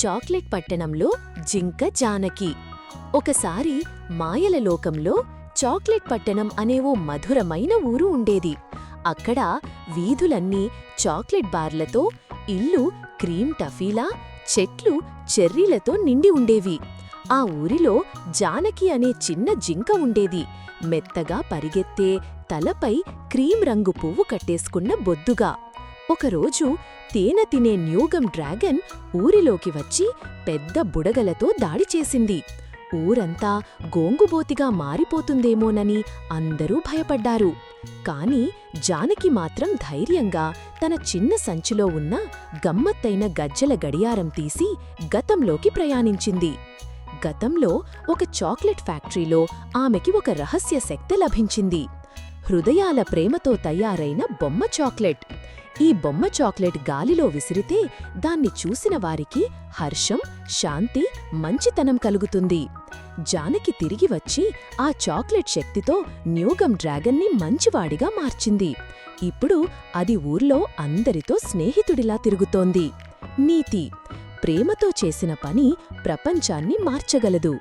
Chocolate పట్టణంలో జింక జానకి. ఒకసారి మాయల లోకంలో చాక్లెట్ పట్టణం అనే ఓ మధురమైన ఊరు ఉండేది. అక్కడ వీధులన్నీ చాక్లెట్ బార్లతో ఇల్లు క్రీమ్ టఫీలా చెట్లు చెర్రీలతో నిండి ఉండేవి. ఆ ఊరిలో జానకి అనే చిన్న జింక ఉండేది. మెత్తగా పరిగెత్తే తలపై క్రీమ్ రంగు పువ్వు కట్టేసుకున్న బొద్దుగా. ఒకరోజు తేనె తినే న్యూగం డ్రాగన్ ఊరిలోకి వచ్చి పెద్ద బుడగలతో దాడి చేసింది. ఊరంతా గోంగుబోతిగా మారిపోతుందేమోనని అందరూ భయపడ్డారు. కాని జానకి మాత్రం ధైర్యంగా తన చిన్న సంచిలో ఉన్న గమ్మత్తైన గజ్జల గడియారం తీసి గతంలోకి ప్రయాణించింది. గతంలో ఒక చాక్లెట్ ఫ్యాక్టరీలో ఆమెకి ఒక రహస్య శక్తి లభించింది. హృదయాల ప్రేమతో తయారైన బొమ్మ చాక్లెట్. ఈ బొమ్మ చాక్లెట్ గాలిలో విసిరితే దాన్ని చూసిన వారికి హర్షం శాంతి మంచితనం కలుగుతుంది. జానకి తిరిగి వచ్చి ఆ చాక్లెట్ శక్తితో న్యూగం డ్రాగన్ని మంచివాడిగా మార్చింది. ఇప్పుడు అది ఊర్లో అందరితో స్నేహితుడిలా తిరుగుతోంది. నీతి ప్రేమతో చేసిన పని ప్రపంచాన్ని మార్చగలదు.